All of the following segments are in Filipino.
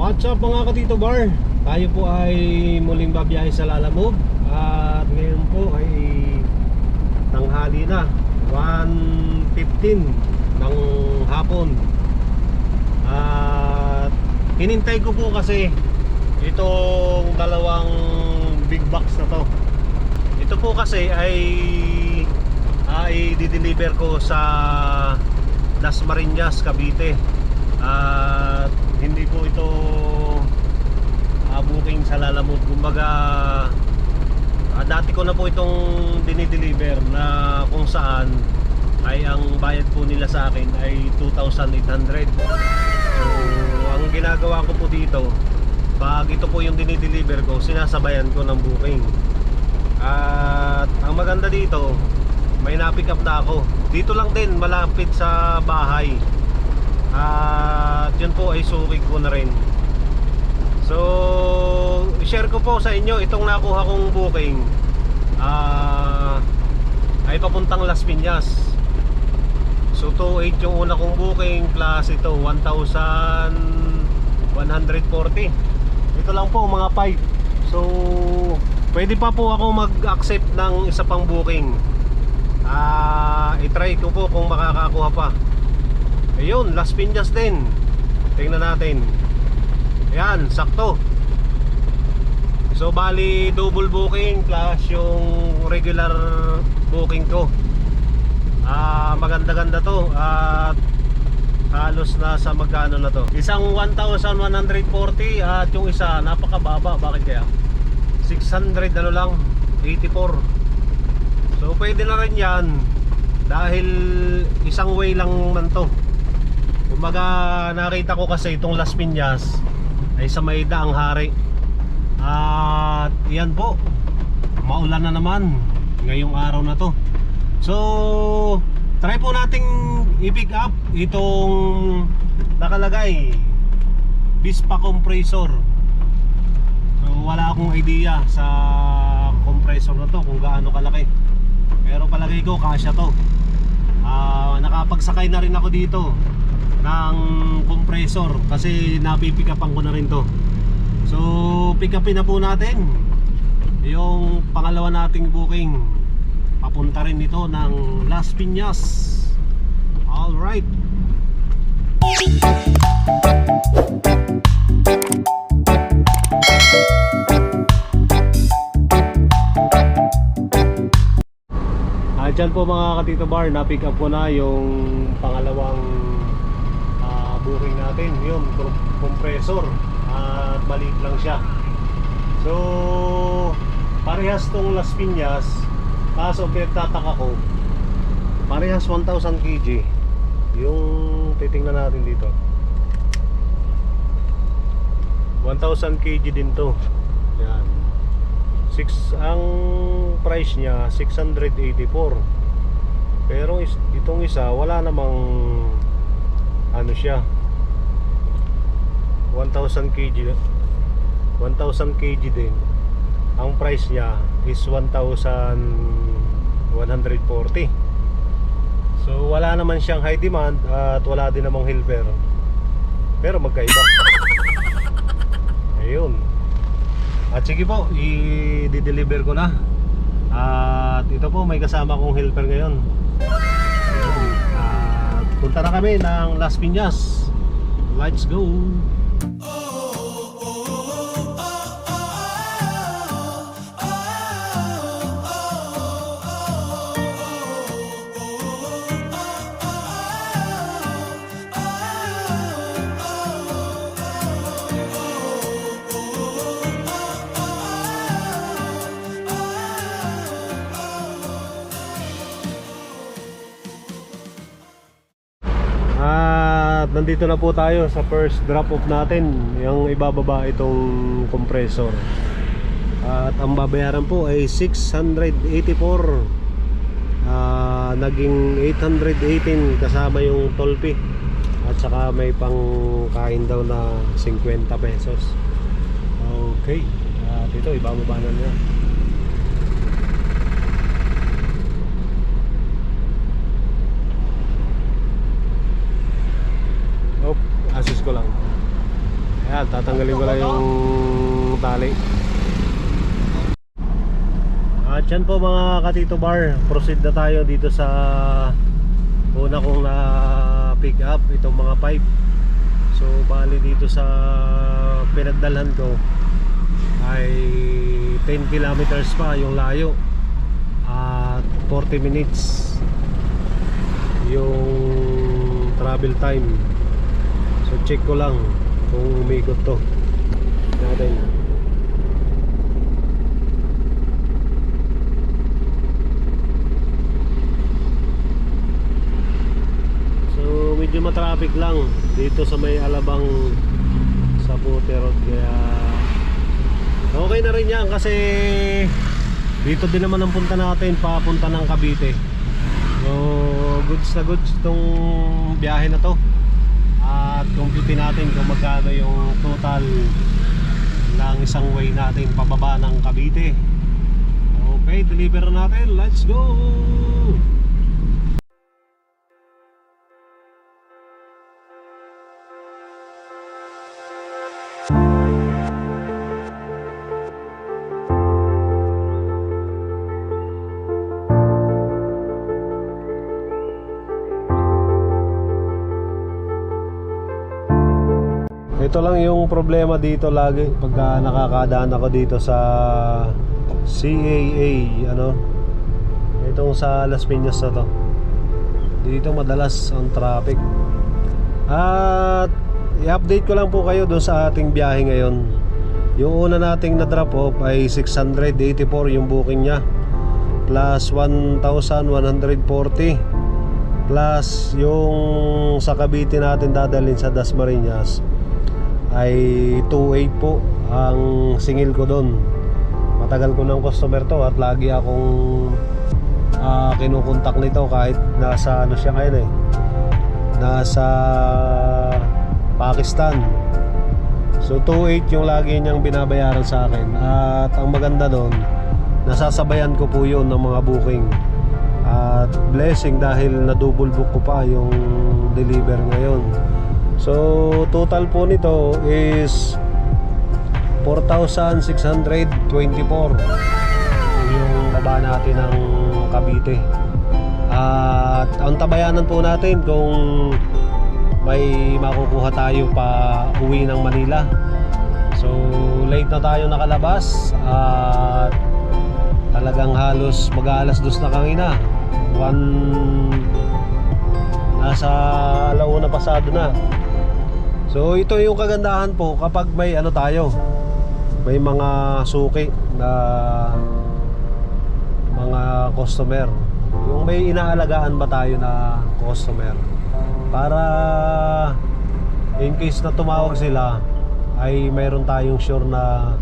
What's up mga katito bar? Tayo po ay muling babiyahe sa Lalamove At ngayon po ay tanghali na. 1.15 ng hapon. At hinintay ko po kasi itong dalawang big box na to. Ito po kasi ay ay dideliver ko sa Las Marinas, Cavite. At hindi po ito sa Lalamove. Kumbaga ah, dati ko na po itong dinideliver na kung saan ay ang bayad po nila sa akin ay 2,800 so ang ginagawa ko po dito pag ito po yung dinideliver ko sinasabayan ko ng booking. At ang maganda dito may na-pick up na ako. Dito lang din malapit sa bahay. At yun po ay suki ko na rin so share ko po sa inyo itong nakuha kong booking. Ah ay papuntang Las Piñas. So 2.8 yung una kong booking plus ito 1,140 ito lang po mga pipe so pwede pa po ako mag-accept ng isa pang booking. Ah i-try ko po kung makakakuha pa. Ayun Las Piñas din. Tingnan natin yan sakto. So bali double booking plus yung regular booking ko. Ah maganda ganda to at halos nasa magkano na to. Isang 1,140 at yung isa napakababa. Bakit kaya? 600 ano lang 84 So pwede na rin yan dahil isang way lang man to. Kumbaga nakita ko kasi itong Las Piñas ay sa may daang hari. At yan po. Maulan na naman ngayong araw na to. So try po nating i-pick up itong nakalagay Bispa compressor. So wala akong idea sa compressor na to kung gaano kalaki. Pero palagay ko kasya to. Ah, nakapagsakay na rin ako dito ng compressor kasi napipikapan ko na rin to. So, pick upin na po natin yung pangalawa nating booking. Papunta rin ito ng Las Piñas. All right. Ah, dyan po mga katito bar, na-pick up ko na yung pangalawang booking natin, yung com- compressor at maliit lang siya. So, parehas tong Las Piñas, kaso pinagtataka ko, parehas 1,000 kg. Yung titingnan natin dito. 1,000 kg din to. Yan. Six, ang price niya 684 pero is, itong isa wala namang ano siya 1000 kg 1000 kg din ang price niya is 1140 so wala naman siyang high demand at wala din namang helper pero magkaiba ayun at sige po, i-deliver ko na. At ito po, may kasama kong helper ngayon. At punta na kami ng Las Piñas. Let's go! Ah. At nandito na po tayo sa first drop off natin Yung ibababa itong compressor. At ang babayaran po ay 684 Ah, Naging 818 kasama yung toll fee At saka may pang kain daw na 50 pesos. Okay. At ito ibababa na niya assist ko lang Ayan, tatanggalin ko lang yung tali. At yan po mga katito bar, proceed na tayo dito sa una kong na pick up itong mga pipe. So bali dito sa pinagdalhan ko ay 10 kilometers pa yung layo at 40 minutes yung travel time. So check ko lang kung umikot to. Natin. So medyo matraffic lang dito sa may Alabang sa Puti Road kaya okay na rin yan kasi dito din naman ang punta natin papunta ng Cavite. So goods na goods itong biyahe na to at compute natin kung magkano yung total ng isang way natin pababa ng Cavite. Okay, deliver na natin. Let's go! Ito lang yung problema dito lagi pagka nakakadaan ako dito sa CAA ano? Itong sa Las Piñas na to. Dito madalas ang traffic. At i-update ko lang po kayo doon sa ating biyahe ngayon. Yung una nating na drop off ay 684 yung booking nya plus 1,140 plus yung sa Cavite natin dadalhin sa Dasmariñas ay 2.8 po ang singil ko doon. Matagal ko ng customer to at lagi akong ah, kinukontak nito kahit nasa ano siya ngayon eh. Nasa Pakistan. So 2.8 yung lagi niyang binabayaran sa akin. At ang maganda doon nasasabayan ko po yun ng mga booking. At blessing dahil na double book ko pa yung deliver ngayon So total po nito is 4,624 yung baba natin ng Cavite. At ang tabayanan po natin kung may makukuha tayo pa uwi ng Manila. So late na tayo nakalabas at talagang halos mag-aalas dos na kangina one nasa alauna pasado na So ito yung kagandahan po kapag may ano tayo may mga suki na mga customer. Yung may inaalagaan ba tayo na customer? Para in case na tumawag sila ay mayroon tayong sure na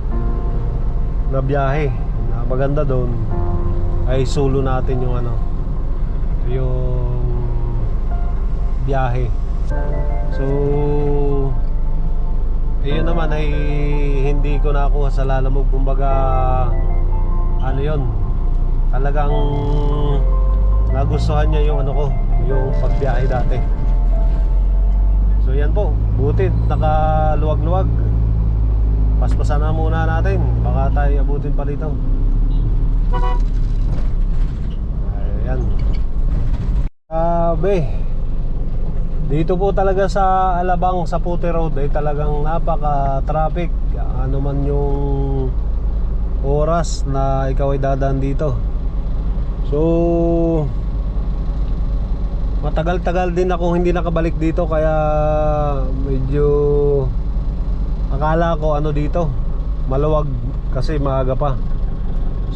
na biyahe na maganda doon ay sulo natin yung ano yung biyahe So Iyon naman ay hindi ko nakuha sa lalamog kumbaga ano yon talagang nagustuhan niya yung ano ko yung pagbiyahe dati. So yan po. Buti nakaluwag-luwag. Paspasan na muna natin. Baka tayo abutin pa dito ayan. Grabe dito po talaga sa Alabang sa Puti Road ay talagang napaka-traffic. Ano man yung oras na ikaw ay dadaan dito. So matagal-tagal din ako hindi nakabalik dito kaya medyo akala ko ano dito maluwag kasi maaga pa.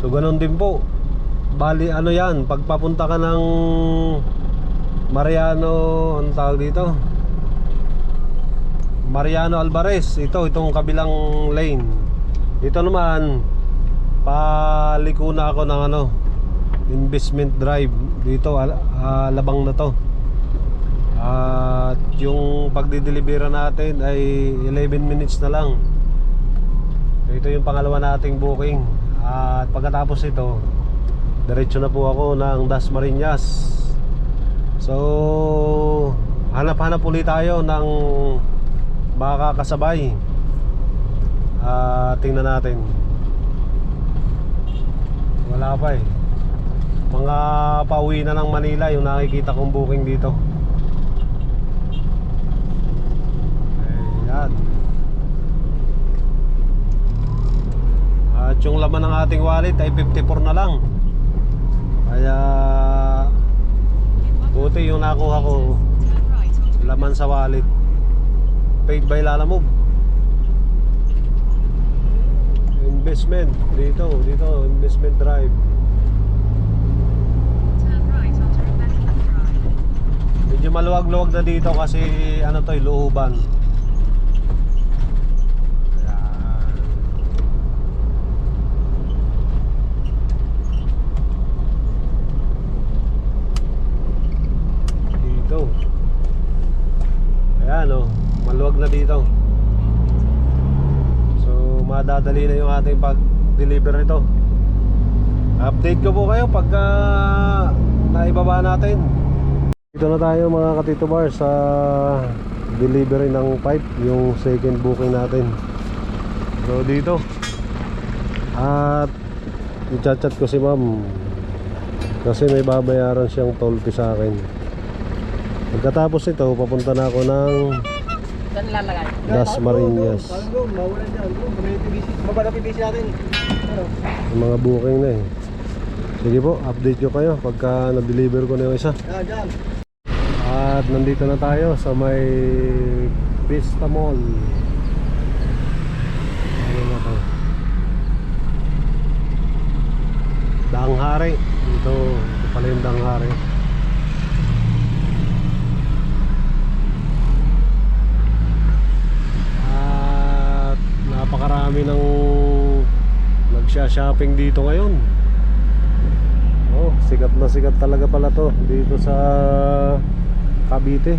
So ganun din po. Bali ano yan, pagpapunta ka ng Mariano, ang tawag dito? Mariano Alvarez. Ito, itong kabilang lane. Ito naman, paliko na ako ng ano, investment drive. Dito, ah, labang na to. At yung pagdidelibera natin ay 11 minutes na lang. Ito yung pangalawa nating booking. At pagkatapos ito, diretso na po ako ng Dasmariñas. So, hanap-hanap ulit tayo ng makakasabay Ah, tingnan natin. Wala pa eh. Mga pauwi na ng Manila yung nakikita kong booking dito. Ayan. At yung laman ng ating wallet ay 54 na lang. Kaya buti yung nakuha ko laman sa wallet. Paid by Lalamove. Investment dito, dito investment drive. Medyo maluwag-luwag na dito kasi ano to, looban. Ayan. Dito. Ayan oh, maluwag na dito. So, madadali na yung ating pag-deliver nito. Update ko po kayo pagka naibaba natin. Dito na tayo mga katito bar sa delivery ng pipe, yung second booking natin. So dito. At i-chat ko si ma'am kasi may babayaran siyang toll fee sa akin. Pagkatapos ito, papunta na ako ng Saan lalagay? Las Marinas. Mawalan dyan. Baba na PBC natin. Ano? Yung mga booking na eh. Sige po, update ko kayo pagka na-deliver ko na yung isa. Yan, dyan. At nandito na tayo sa may Vista Mall. Ano na to? Danghari. Dito, ito pala yung Danghari. At napakarami ng nagsha-shopping dito ngayon. Oh, sikat na sikat talaga pala to dito sa Cavite.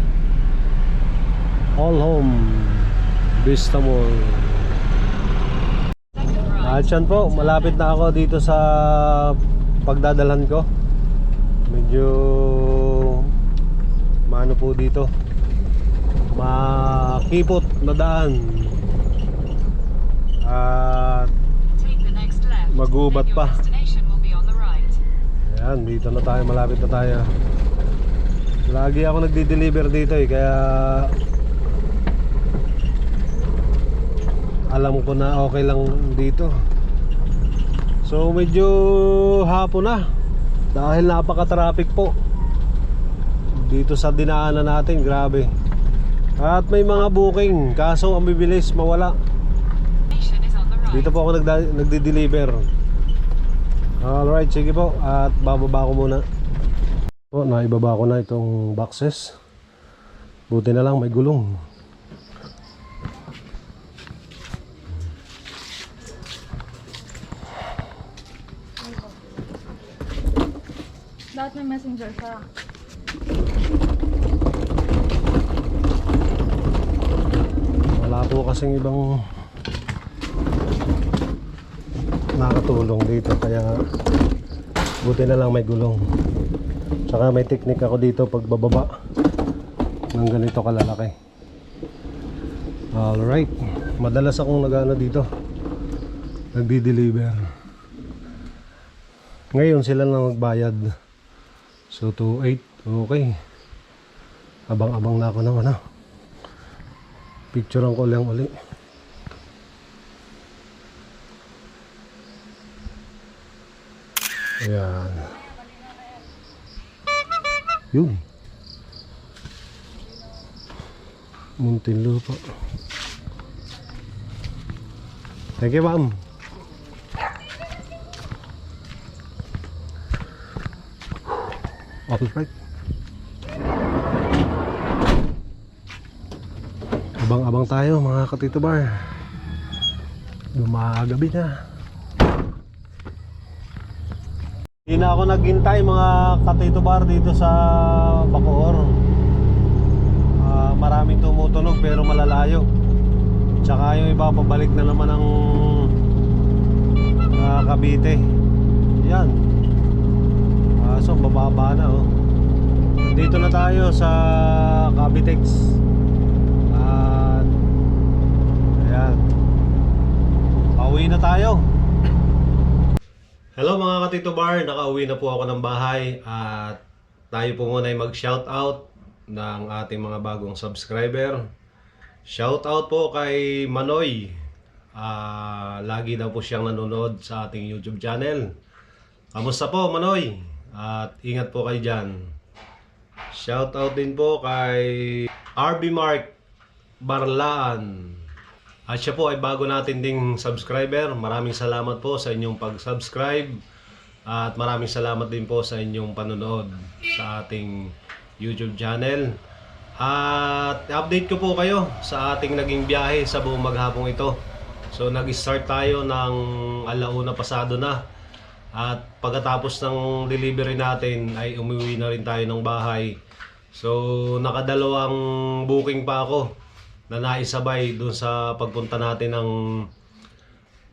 All Home Vista Mall. At yan po, malapit na ako dito sa pagdadalhan ko. Medyo maano po dito. Makipot na daan. At Magubat pa. Ayan, dito na tayo, malapit na tayo. Lagi ako nagdi-deliver dito eh, kaya alam ko na okay lang dito. So medyo hapon na dahil napaka-traffic po dito sa dinaanan natin, grabe. At may mga booking, kaso ang bibilis mawala. Dito po ako nagdi-deliver. Alright, sige po. At bababa ko muna. Po, naibaba ko na itong boxes. Buti na lang may gulong. Lahat may messenger siya. Wala po kasing ibang nakatulong dito kaya buti na lang may gulong. Tsaka may technique ako dito pag bababa ng ganito kalalaki. Alright. Madalas akong nagano dito. Nagdi-deliver. Ngayon sila lang magbayad. So 2.8. Okay. Abang-abang na ako ng ano. Picturean ko lang uli. Ayan. Yun. Muntinlupa. Thank you, ma'am. Alright. Abang-abang tayo mga katito bar. Gumagabi na. Hindi na ako naghintay mga katito bar dito sa Bacoor. Ah, maraming tumutunog pero malalayo. Tsaka yung iba pabalik na naman ng ah, Cavite. Yan. Ah, so bababa na oh. Dito na tayo sa Cavitex. At ayan. tayo. Hello mga katito bar, nakauwi na po ako ng bahay at tayo po muna ay mag-shoutout ng ating mga bagong subscriber. Shoutout po kay Manoy. Ah, lagi daw po siyang nanonood sa ating YouTube channel. Kamusta po Manoy? At ingat po kayo dyan. Shoutout din po kay RB Mark Barlaan. At siya po ay bago natin ding subscriber. Maraming salamat po sa inyong pag-subscribe. At maraming salamat din po sa inyong panonood sa ating YouTube channel. At update ko po kayo sa ating naging biyahe sa buong maghapong ito. So nag-start tayo ng alauna pasado na. At pagkatapos ng delivery natin ay umuwi na rin tayo ng bahay. So nakadalawang booking pa ako na naisabay dun sa pagpunta natin ng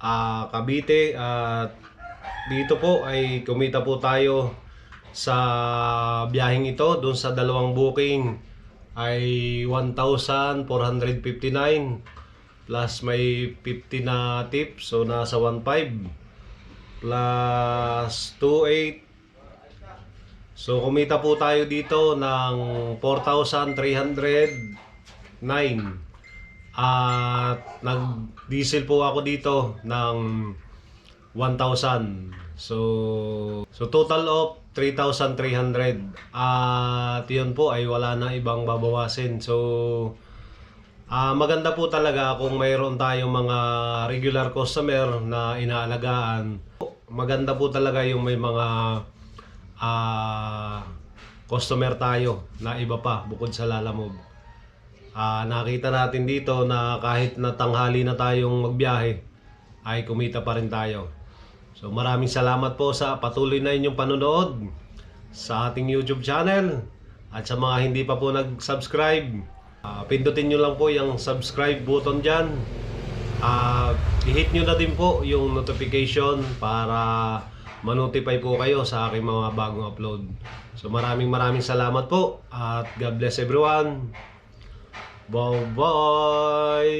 ah, Cavite. At dito po ay kumita po tayo sa biyaheng ito. Dun sa dalawang booking ay 1,459 plus may 50 na tip. So nasa 1,500 plus 2,800 So kumita po tayo dito ng 4,309 at nag-diesel po ako dito ng 1,000. So so total of 3,300 at yun po ay wala na ibang babawasin. So ah maganda po talaga kung mayroon tayong mga regular customer na inaalagaan. Maganda po talaga yung may mga ah customer tayo na iba pa bukod sa Lalamove. Ah nakita natin dito na kahit na tanghali na tayong magbiyahe ay kumita pa rin tayo. So maraming salamat po sa patuloy na inyong panonood sa ating YouTube channel at sa mga hindi pa po nag-subscribe. ah, pindutin nyo lang po yung subscribe button dyan. Ah, i-hit nyo na din po yung notification para ma-notify po kayo sa aking mga bagong upload. So maraming maraming salamat po at God bless everyone. Bye-bye!